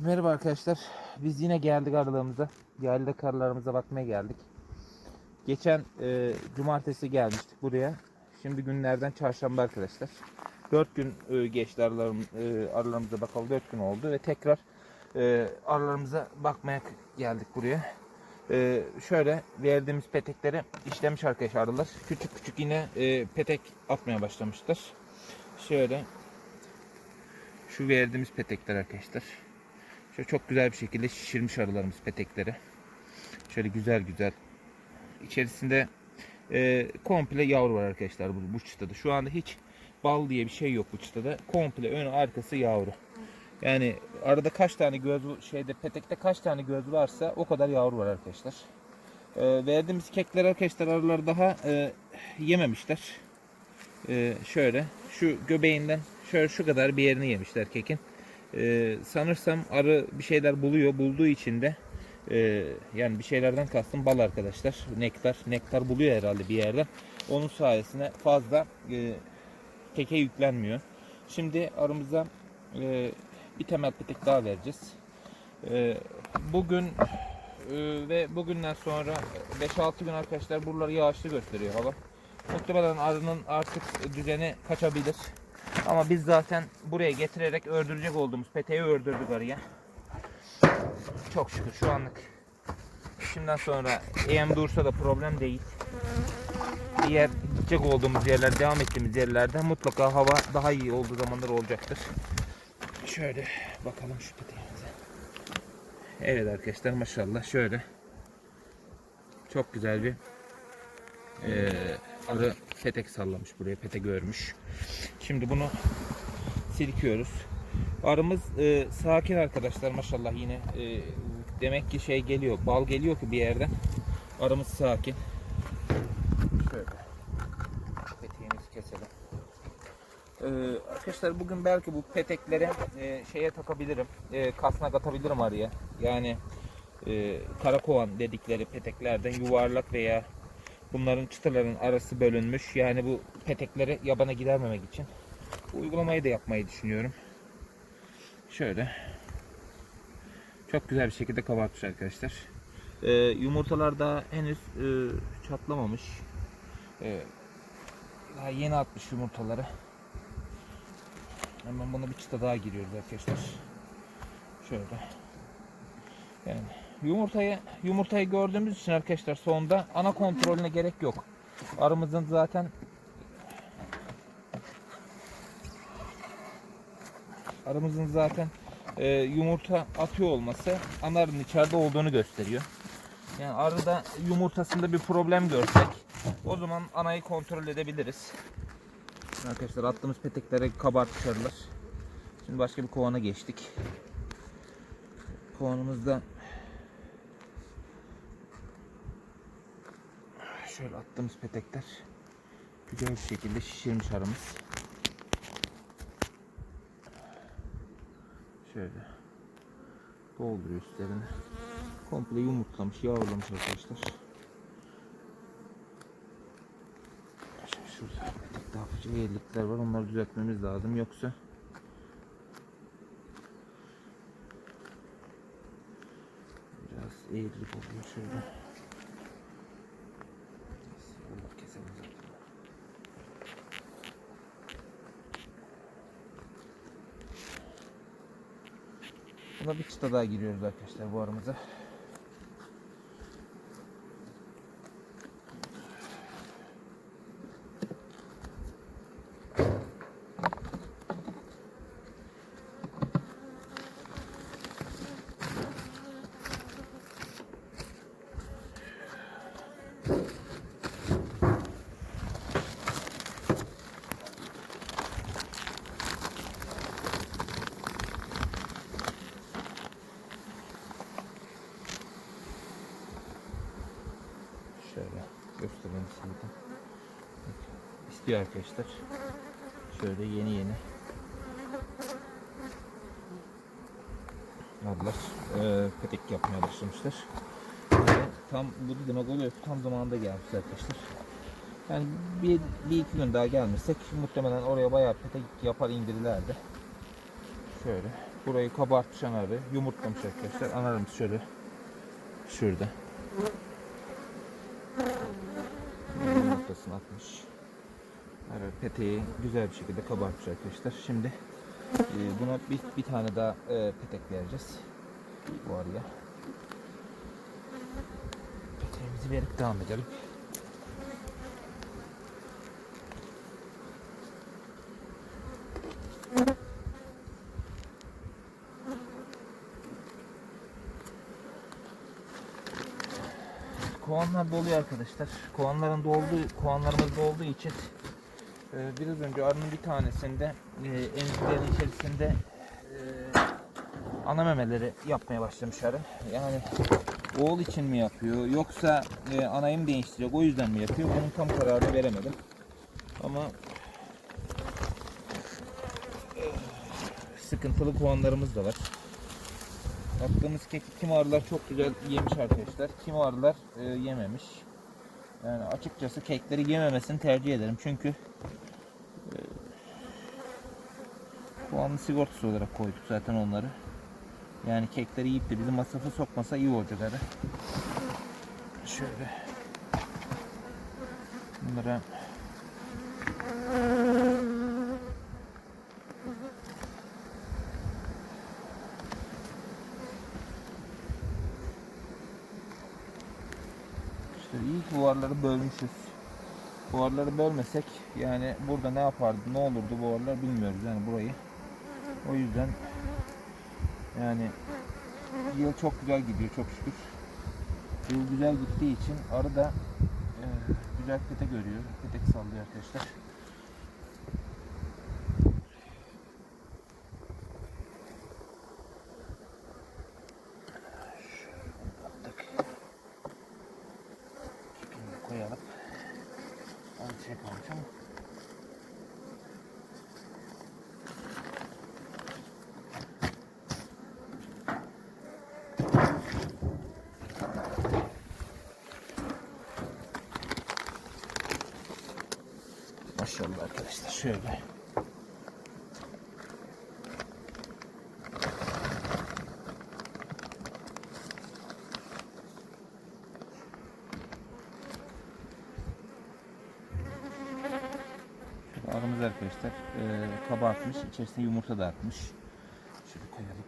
Merhaba arkadaşlar. Biz yine geldik aralığımıza. Geldi karlarımıza bakmaya geldik. Geçen e, cumartesi gelmiştik buraya. Şimdi günlerden çarşamba arkadaşlar. 4 gün e, geçti aralarım, e, aralarımıza bakalım 4 gün oldu ve tekrar e, aralarımıza bakmaya geldik buraya. E, şöyle verdiğimiz petekleri işlemiş arkadaşlar arılar. Küçük küçük yine e, petek atmaya başlamışlar. Şöyle şu verdiğimiz petekler arkadaşlar. Şöyle çok güzel bir şekilde şişirmiş arılarımız petekleri. Şöyle güzel güzel. İçerisinde e, komple yavru var arkadaşlar bu, bu çıtada. Şu anda hiç bal diye bir şey yok bu çıtada. Komple önü arkası yavru. Yani arada kaç tane göz şeyde petekte kaç tane göz varsa o kadar yavru var arkadaşlar. E, verdiğimiz kekler arkadaşlar arılar daha e, yememişler. E, şöyle şu göbeğinden şöyle şu kadar bir yerini yemişler kekin. Ee, sanırsam arı bir şeyler buluyor. Bulduğu için de e, yani bir şeylerden kastım bal arkadaşlar. Nektar. Nektar buluyor herhalde bir yerden. Onun sayesinde fazla e, keke yüklenmiyor. Şimdi aramıza e, bir temel petek daha vereceğiz. E, bugün e, ve bugünden sonra 5-6 gün arkadaşlar buraları yağışlı gösteriyor hava. Muhtemelen arının artık düzeni kaçabilir. Ama biz zaten buraya getirerek ördürecek olduğumuz peteği ördürdük arıya. Çok şükür şu anlık. Şimdiden sonra EM dursa da problem değil. Diğer gidecek olduğumuz yerler, devam ettiğimiz yerlerde mutlaka hava daha iyi olduğu zamanlar olacaktır. Şöyle bakalım şu peteğimize. Evet arkadaşlar maşallah şöyle. Çok güzel bir eee arı petek sallamış buraya petek görmüş. Şimdi bunu silkiyoruz. Arımız e, sakin arkadaşlar maşallah yine e, demek ki şey geliyor bal geliyor ki bir yerden. Arımız sakin. Şöyle peteğimizi keselim. Ee, arkadaşlar bugün belki bu petekleri e, şeye takabilirim. E, kasnak atabilirim arıya. Yani e, karakovan dedikleri peteklerden yuvarlak veya bunların çıtaların arası bölünmüş. Yani bu petekleri yabana gidermemek için. Bu uygulamayı da yapmayı düşünüyorum. Şöyle. Çok güzel bir şekilde kabartmış arkadaşlar. Ee, yumurtalar daha henüz e, çatlamamış. Ee, daha yeni atmış yumurtaları. Hemen buna bir çıta daha giriyoruz arkadaşlar. Şöyle. Yani yumurtayı yumurtayı gördüğümüz için arkadaşlar sonda ana kontrolüne gerek yok. Arımızın zaten arımızın zaten e, yumurta atıyor olması ana arının içeride olduğunu gösteriyor. Yani arıda yumurtasında bir problem görsek o zaman anayı kontrol edebiliriz. Arkadaşlar attığımız petekleri kabartmış arılar. Şimdi başka bir kovana geçtik. Kovanımızda şöyle attığımız petekler güzel bir şekilde şişirmiş aramız. Şöyle dolduruyor üstlerini. Komple yumurtlamış, yavrulamış arkadaşlar. Şöyle Şurada petek daha fıçı yerlikler var. Onları düzeltmemiz lazım. Yoksa biraz eğrilik oluyor şöyle. Olur keselim zaten. Daha giriyoruz arkadaşlar bu aramıza. Şöyle göstereyim size de. İstiyor arkadaşlar. Şöyle yeni yeni. Ablar e, petek yapmaya başlamışlar. Ve tam bu demek oluyor tam zamanında gelmiş arkadaşlar. Yani bir, bir iki gün daha gelmesek muhtemelen oraya bayağı petek yapar indirirlerdi. Şöyle. Burayı kabartmış anarı. Yumurtlamış arkadaşlar. Anarımız şöyle. Şurada. Yumurtasını atmış. Evet, peteği güzel bir şekilde kabartmış arkadaşlar. Şimdi e, buna bir, bir tane daha e, petek vereceğiz. Bu araya. Peteğimizi verip devam edelim. Kovanlar doluyor arkadaşlar. Kovanların dolduğu, kovanlarımız dolduğu için biraz önce arının bir tanesinde emziklerin içerisinde e, ana memeleri yapmaya başlamış arı. Yani oğul için mi yapıyor yoksa e, anayı mı değiştirecek o yüzden mi yapıyor bunun tam kararını veremedim. Ama sıkıntılı kovanlarımız da var. Attığımız keki kim arılar çok güzel yemiş arkadaşlar. Kim arılar e, yememiş. Yani açıkçası kekleri yememesini tercih ederim. Çünkü e, puanlı sigortası olarak koyduk zaten onları. Yani kekleri yiyip de bizi masrafa sokmasa iyi olacak arı. Şöyle. Bunlara İşte iyi ki bölmüşüz. Buharları bölmesek yani burada ne yapardı, ne olurdu buharlar bilmiyoruz yani burayı. O yüzden yani yıl çok güzel gidiyor çok şükür. Yıl güzel gittiği için arı da e, güzel pete görüyor. Petek sallıyor arkadaşlar. Baktık. Şimdi koyalım. Az şey kalmış ama. Maşallah arkadaşlar şöyle. Arımız arkadaşlar e, kabartmış, içerisine yumurta da atmış. Şöyle koyalım.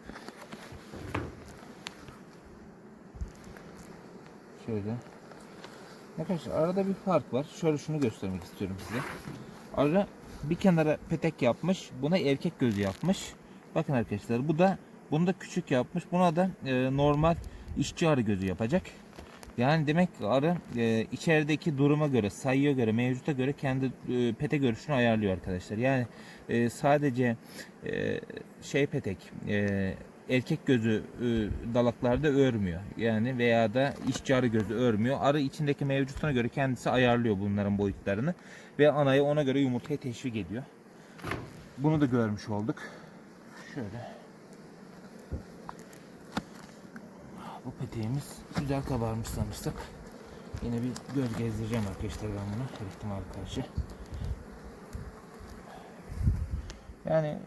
Şöyle. Arkadaşlar arada bir fark var. Şöyle şunu göstermek istiyorum size. Arı bir kenara petek yapmış. Buna erkek gözü yapmış. Bakın arkadaşlar bu da bunu da küçük yapmış. Buna da e, normal işçi arı gözü yapacak. Yani demek ki arı e, içerideki duruma göre, sayıya göre, mevcuta göre kendi e, pete görüşünü ayarlıyor arkadaşlar. Yani e, sadece e, şey petek, e, erkek gözü e, dalaklarda örmüyor. Yani veya da işçi arı gözü örmüyor. Arı içindeki mevcutuna göre kendisi ayarlıyor bunların boyutlarını ve anayı ona göre yumurtaya teşvik ediyor. Bunu da görmüş olduk. Şöyle. Bu peteğimiz güzel kabarmış sanırsak. Yine bir göz gezdireceğim arkadaşlar ben bunu her ihtimale karşı. Yani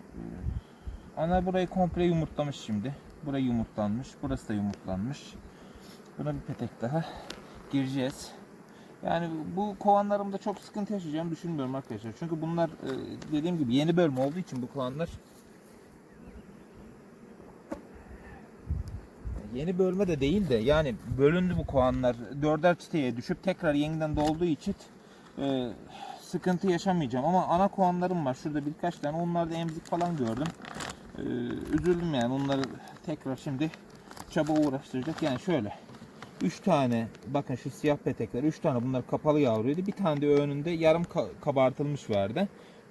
ana burayı komple yumurtlamış şimdi. Burayı yumurtlanmış. Burası da yumurtlanmış. Buna bir petek daha gireceğiz. Yani bu kovanlarımda çok sıkıntı yaşayacağımı düşünmüyorum arkadaşlar. Çünkü bunlar e, dediğim gibi yeni bölme olduğu için bu kovanlar Yeni bölme de değil de yani bölündü bu kovanlar. Dörder çiteye düşüp tekrar yeniden dolduğu için e, sıkıntı yaşamayacağım. Ama ana kovanlarım var. Şurada birkaç tane. Onlarda emzik falan gördüm. E, üzüldüm yani. Onları tekrar şimdi çaba uğraştıracak. Yani şöyle. 3 tane bakın şu siyah petekler 3 tane bunlar kapalı yavruydu. Bir tane de önünde yarım ka- kabartılmış vardı.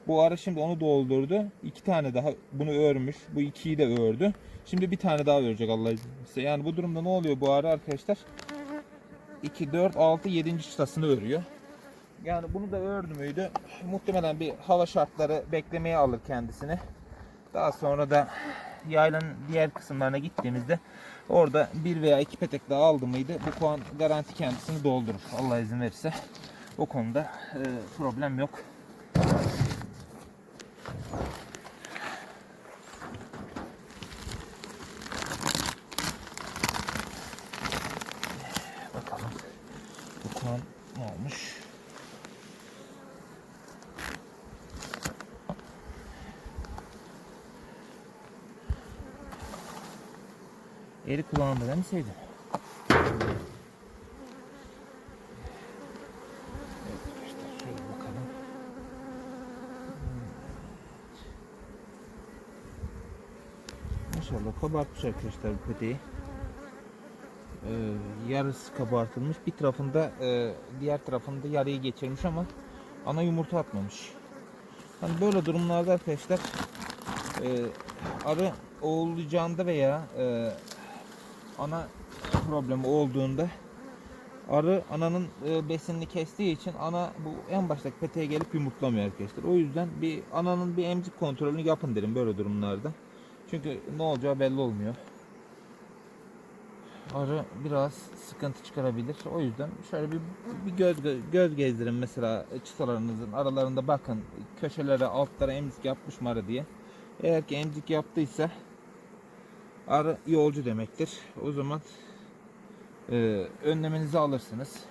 Bu arı şimdi onu doldurdu. İki tane daha bunu örmüş. Bu ikiyi de ördü. Şimdi bir tane daha örecek Allah verirse. Yani bu durumda ne oluyor bu arı arkadaşlar? 2, 4, 6, 7. çıtasını örüyor. Yani bunu da ördü müydü? Muhtemelen bir hava şartları beklemeye alır kendisini. Daha sonra da yaylanın diğer kısımlarına gittiğimizde orada bir veya iki petek daha aldı mıydı bu kovan garanti kendisini doldurur. Allah izin verirse. O konuda e, problem yok. Şöyle bakalım. Maşallah kabartmış arkadaşlar bu peteği. Ee, yarısı kabartılmış. Bir tarafında e, diğer tarafında yarıyı geçirmiş ama ana yumurta atmamış. Hani böyle durumlarda arkadaşlar e, arı oğullayacağında veya e, ana problemi olduğunda arı ananın e, besinini kestiği için ana bu en baştaki peteğe gelip yumurtlamıyor arkadaşlar. O yüzden bir ananın bir emzik kontrolünü yapın derim böyle durumlarda. Çünkü ne olacağı belli olmuyor. Arı biraz sıkıntı çıkarabilir. O yüzden şöyle bir, bir göz göz gezdirin mesela çıtalarınızın aralarında bakın köşelere altlara emzik yapmış mı arı diye. Eğer ki emzik yaptıysa arı yolcu demektir. O zaman e, önlemenizi alırsınız.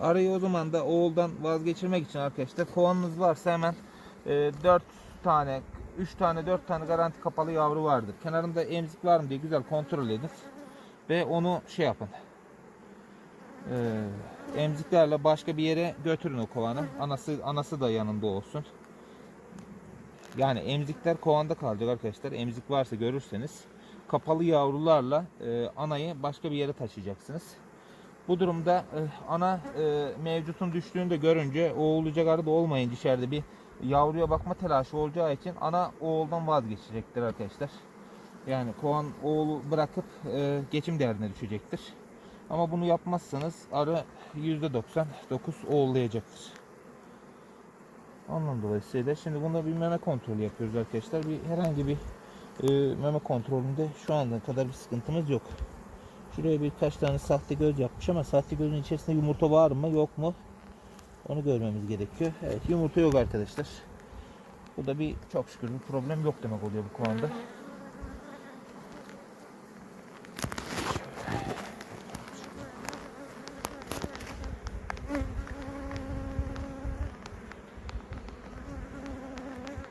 Arıyı o zaman da oğuldan vazgeçirmek için arkadaşlar kovanınız varsa hemen e, 4 tane 3 tane 4 tane garanti kapalı yavru vardır. Kenarında emzik var mı diye güzel kontrol edin. Ve onu şey yapın. E, emziklerle başka bir yere götürün o kovanı. Anası anası da yanında olsun. Yani emzikler kovanda kalacak arkadaşlar. Emzik varsa görürseniz kapalı yavrularla e, anayı başka bir yere taşıyacaksınız. Bu durumda e, ana e, mevcutun düştüğünü de görünce oğulacak arı da olmayınca içeride bir yavruya bakma telaşı olacağı için ana oğuldan vazgeçecektir arkadaşlar. Yani kovan oğlu bırakıp e, geçim derdine düşecektir. Ama bunu yapmazsanız arı %99 oğullayacaktır. Ondan dolayısıyla şimdi bunda bir meme kontrolü yapıyoruz arkadaşlar. Bir herhangi bir e, meme kontrolünde şu anda kadar bir sıkıntımız yok. Şuraya birkaç tane sahte göz yapmış ama sahte gözün içerisinde yumurta var mı yok mu? Onu görmemiz gerekiyor. Evet yumurta yok arkadaşlar. Bu da bir çok şükür bir problem yok demek oluyor bu konuda.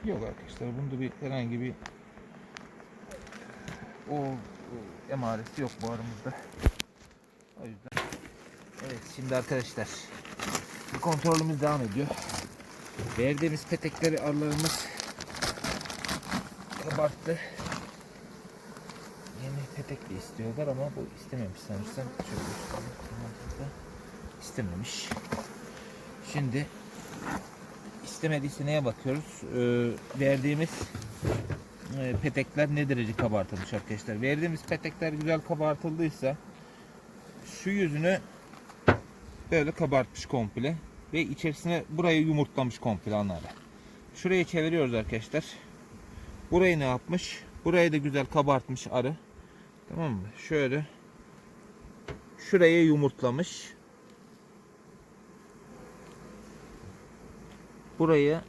Yok arkadaşlar bunda bir herhangi bir o, emaresi yok bu aramızda. O yüzden Evet şimdi arkadaşlar bir kontrolümüz devam ediyor. Verdiğimiz petekleri arılarımız kabarttı. Yeni petek de istiyorlar ama bu istememiş sanırsam. Şöyle. İstememiş. Şimdi istemediyse neye bakıyoruz? Ee, verdiğimiz e, petekler ne derece kabartılmış arkadaşlar. Verdiğimiz petekler güzel kabartıldıysa şu yüzünü böyle kabartmış komple ve içerisine burayı yumurtlamış komple anları. Şuraya çeviriyoruz arkadaşlar. Burayı ne yapmış? Burayı da güzel kabartmış arı. Tamam mı? Şöyle şuraya yumurtlamış. Burayı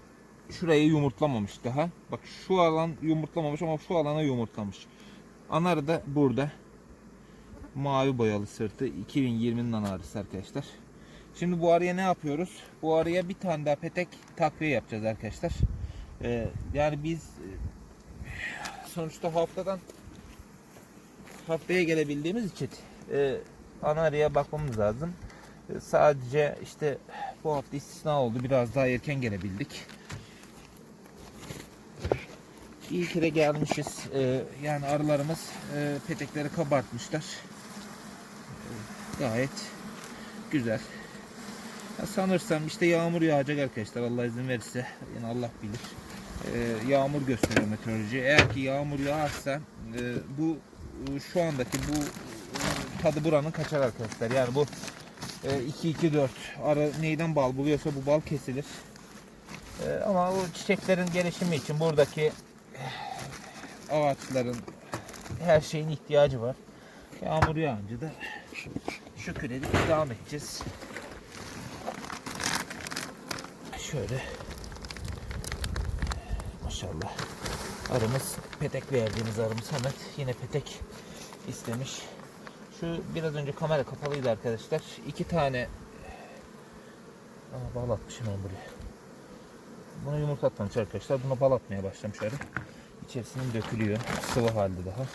şurayı yumurtlamamış daha. Bak şu alan yumurtlamamış ama şu alana yumurtlamış. Anarı da burada. Mavi boyalı sırtı 2020'nin anarısı arkadaşlar. Şimdi bu arıya ne yapıyoruz? Bu arıya bir tane daha petek takviye yapacağız arkadaşlar. Ee, yani biz e, sonuçta haftadan haftaya gelebildiğimiz için e, ana bakmamız lazım. Sadece işte bu hafta istisna oldu. Biraz daha erken gelebildik. İyi ki de gelmişiz. Ee, yani arılarımız e, petekleri kabartmışlar. Gayet güzel. Sanırsam işte yağmur yağacak arkadaşlar Allah izin verirse. Yani Allah bilir. Ee, yağmur gösteriyor meteoroloji. Eğer ki yağmur yağarsa e, bu e, şu andaki bu tadı buranın kaçar arkadaşlar. Yani bu 2-2-4 arı neyden bal buluyorsa bu bal kesilir. E, ama o çiçeklerin gelişimi için buradaki ağaçların her şeyin ihtiyacı var. Yağmur yağınca da şükür edip devam edeceğiz. Şöyle maşallah arımız petek verdiğimiz arımız Samet yine petek istemiş. Şu biraz önce kamera kapalıydı arkadaşlar. İki tane Aa, bal atmışım ben buraya. Bunu yumurta atmamış arkadaşlar. Buna bal atmaya başlamış arı. İçerisinden dökülüyor. Sıvı halde daha.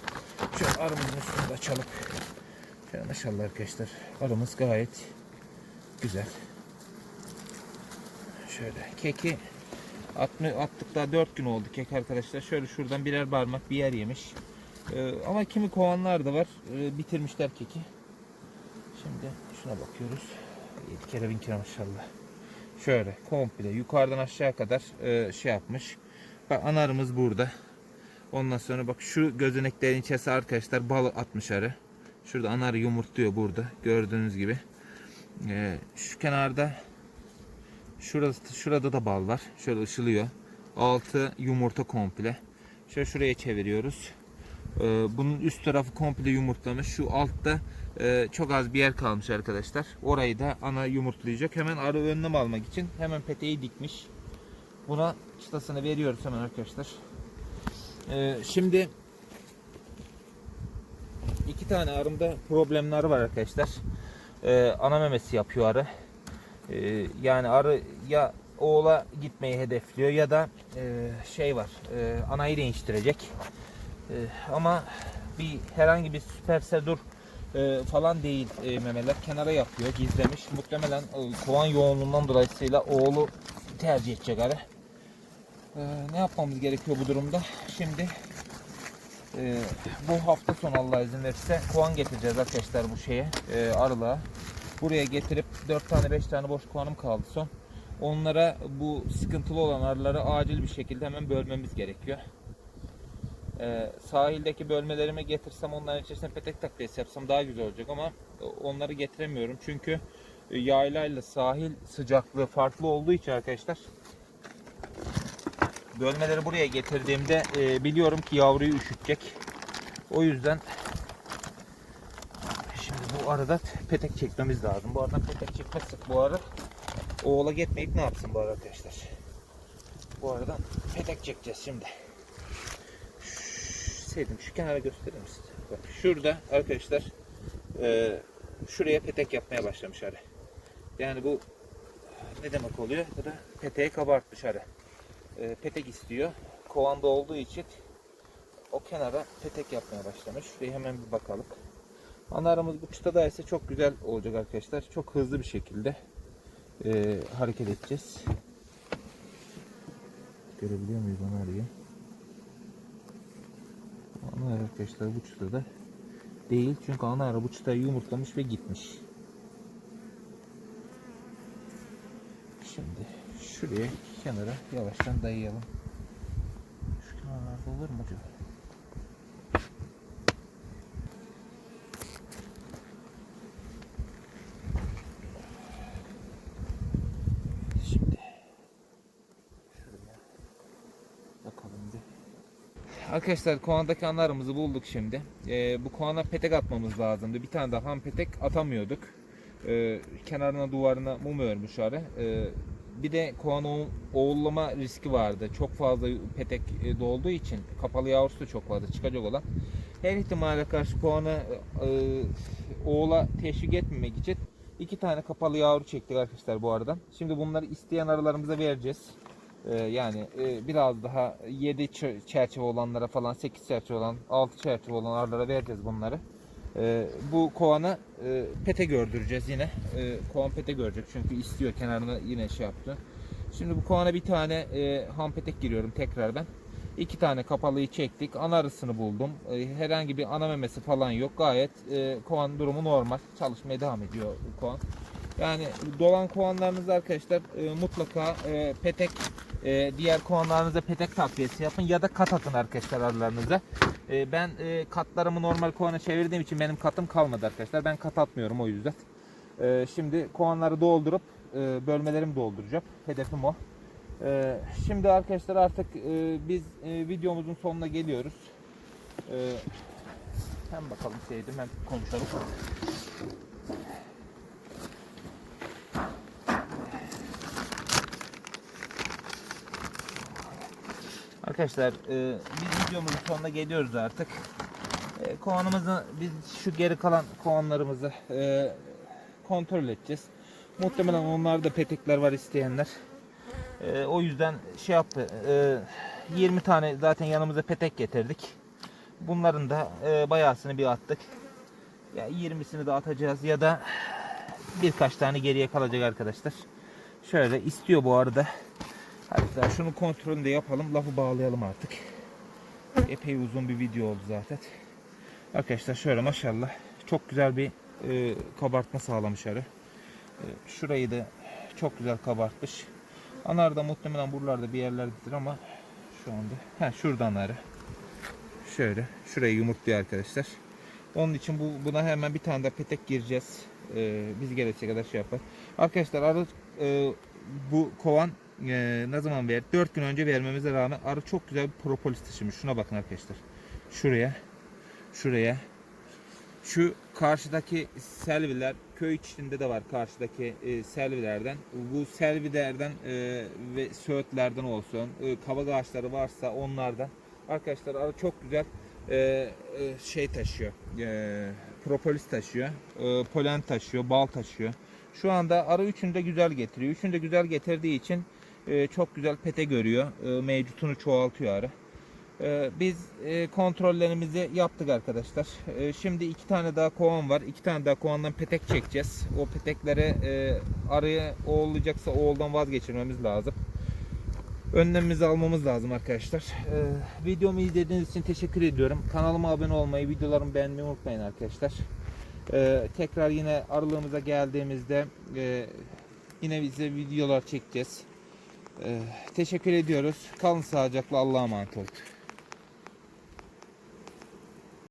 Şöyle arımızın üstünü de açalım. Şöyle maşallah arkadaşlar. Arımız gayet güzel. Şöyle keki attık daha 4 gün oldu kek arkadaşlar. Şöyle şuradan birer parmak bir yer yemiş. Ee, ama kimi kovanlar da var. Ee, bitirmişler keki. Şimdi şuna bakıyoruz. 7 kere bin kere maşallah. Şöyle komple yukarıdan aşağı kadar e, şey yapmış. Bak anarımız burada. Ondan sonra bak şu gözeneklerin içerisine arkadaşlar bal atmış arı. Şurada anar yumurtluyor burada. Gördüğünüz gibi. Ee, şu kenarda şurada, şurada da bal var. Şöyle ışılıyor. Altı yumurta komple. Şöyle şuraya çeviriyoruz. Ee, bunun üst tarafı komple yumurtlamış. Şu altta e, çok az bir yer kalmış arkadaşlar. Orayı da ana yumurtlayacak. Hemen arı önlem almak için hemen peteği dikmiş. Buna çıtasını veriyoruz hemen arkadaşlar. Ee, şimdi iki tane arımda problemler var arkadaşlar. Ee, ana memesi yapıyor arı. Yani arı ya oğula gitmeyi hedefliyor ya da e, şey var e, anayı değiştirecek. E, ama bir herhangi bir süper dur e, falan değil e, memeler kenara yapıyor gizlemiş. Muhtemelen e, kovan yoğunluğundan dolayısıyla oğlu tercih edecek arı. Ee, ne yapmamız gerekiyor bu durumda? Şimdi e, bu hafta sonu Allah izin verirse kovan getireceğiz arkadaşlar bu şeye e, arılığa. Buraya getirip 4 tane 5 tane boş kovanım kaldı son. Onlara bu sıkıntılı olan arıları acil bir şekilde hemen bölmemiz gerekiyor. Ee, sahildeki bölmelerime getirsem onların içerisine petek takviyesi yapsam daha güzel olacak ama onları getiremiyorum çünkü e, yaylayla sahil sıcaklığı farklı olduğu için arkadaşlar Bölmeleri buraya getirdiğimde e, biliyorum ki yavruyu üşütecek. O yüzden şimdi bu arada petek çekmemiz lazım. Bu arada petek çekmezsek bu arada oğula gitmeyip ne yapsın bu arada arkadaşlar. Bu arada petek çekeceğiz şimdi. Sevdim şu kenara gösterir misin? Bak şurada arkadaşlar e, şuraya petek yapmaya başlamış arı. Yani bu ne demek oluyor? Bu da peteği kabartmış arı e, petek istiyor. Kovanda olduğu için o kenara petek yapmaya başlamış. Şuraya hemen bir bakalım. Analarımız bu çıtada ise çok güzel olacak arkadaşlar. Çok hızlı bir şekilde e, hareket edeceğiz. Görebiliyor muyuz onu arayı? Ana arkadaşlar bu çıtada değil. Çünkü ana ara bu çıtayı yumurtlamış ve gitmiş. Şimdi şuraya kenara yavaştan dayayalım. Şu kenarlarda olur mu acaba? Şimdi şuraya bakalım bir. Arkadaşlar kovandaki anlarımızı bulduk şimdi. Ee, bu kovana petek atmamız lazımdı. Bir tane daha ham petek atamıyorduk. Ee, kenarına duvarına mum örmüş arı. Ee, bir de kovan oğ- oğullama riski vardı. Çok fazla petek e, dolduğu için kapalı yavrusu da çok fazla çıkacak olan. Her ihtimale karşı kovanı e, oğula teşvik etmemek için iki tane kapalı yavru çektik arkadaşlar bu arada. Şimdi bunları isteyen arılarımıza vereceğiz. E, yani e, biraz daha 7 çerçeve olanlara falan 8 çerçeve olan 6 çerçeve olan arılara vereceğiz bunları. Ee, bu kovanı e, pete gördüreceğiz yine. Ee, kovan pete görecek çünkü istiyor kenarına yine şey yaptı. Şimdi bu kovana bir tane e, ham petek giriyorum tekrar ben. İki tane kapalıyı çektik. Ana arısını buldum. Ee, herhangi bir ana memesi falan yok. Gayet kovan durumu normal. Çalışmaya devam ediyor kovan. Yani dolan kovanlarınız arkadaşlar e, mutlaka e, petek e, diğer kovanlarınıza petek takviyesi yapın ya da kat atın arkadaşlar arılarınıza. E, ben e, katlarımı normal kovana çevirdiğim için benim katım kalmadı arkadaşlar. Ben kat atmıyorum o yüzden. E, şimdi kovanları doldurup e, bölmelerimi dolduracağım. Hedefim o. E, şimdi arkadaşlar artık e, biz e, videomuzun sonuna geliyoruz. E, hem bakalım sevdim hem konuşalım. Arkadaşlar e, biz videomuzun sonuna geliyoruz artık. E, kovanımızı biz şu geri kalan kovanlarımızı e, kontrol edeceğiz. Muhtemelen onlarda petekler var isteyenler. E, o yüzden şey yaptı. E, 20 tane zaten yanımıza petek getirdik. Bunların da e, bayağısını bir attık. Ya 20'sini de atacağız ya da birkaç tane geriye kalacak arkadaşlar. Şöyle istiyor bu arada. Hatta şunu kontrolünü de yapalım. Lafı bağlayalım artık. Epey uzun bir video oldu zaten. Arkadaşlar şöyle maşallah çok güzel bir e, kabartma sağlamış arı. E, şurayı da çok güzel kabartmış. Anar da muhtemelen buralarda bir yerlerdedir ama şu anda. Ha şuradan arı. Şöyle şurayı yumurtluyor arkadaşlar. Onun için bu buna hemen bir tane de petek gireceğiz. E, biz gelecek kadar şey yapar. Arkadaşlar arı e, bu kovan e, ne zaman ver? 4 gün önce vermemize rağmen arı çok güzel bir propolis taşımış. Şuna bakın arkadaşlar. Şuraya şuraya. Şu karşıdaki selviler köy içinde de var karşıdaki e, selvilerden. Bu selvilerden e, ve söğütlerden olsun, e, kavak ağaçları varsa onlardan. Arkadaşlar arı çok güzel e, e, şey taşıyor. E, propolis taşıyor, e, polen taşıyor, bal taşıyor. Şu anda arı üçünü de güzel getiriyor. Üçünü de güzel getirdiği için e, çok güzel pete görüyor. E, mevcutunu çoğaltıyor arı. Ee, Biz e, kontrollerimizi yaptık arkadaşlar. Şimdi iki tane daha kovan var. İki tane daha kovandan petek çekeceğiz. O petekleri e, araya oğullayacaksa oğuldan vazgeçirmemiz lazım. Önlemimizi almamız lazım arkadaşlar. Videomu izlediğiniz için teşekkür ediyorum. Kanalıma abone olmayı, videolarımı beğenmeyi unutmayın arkadaşlar. Tekrar yine aralığımıza geldiğimizde e, yine bize videolar çekeceğiz. Ee, Teşekkür ediyoruz. Kalın sağlıcakla Allah'a emanet olun.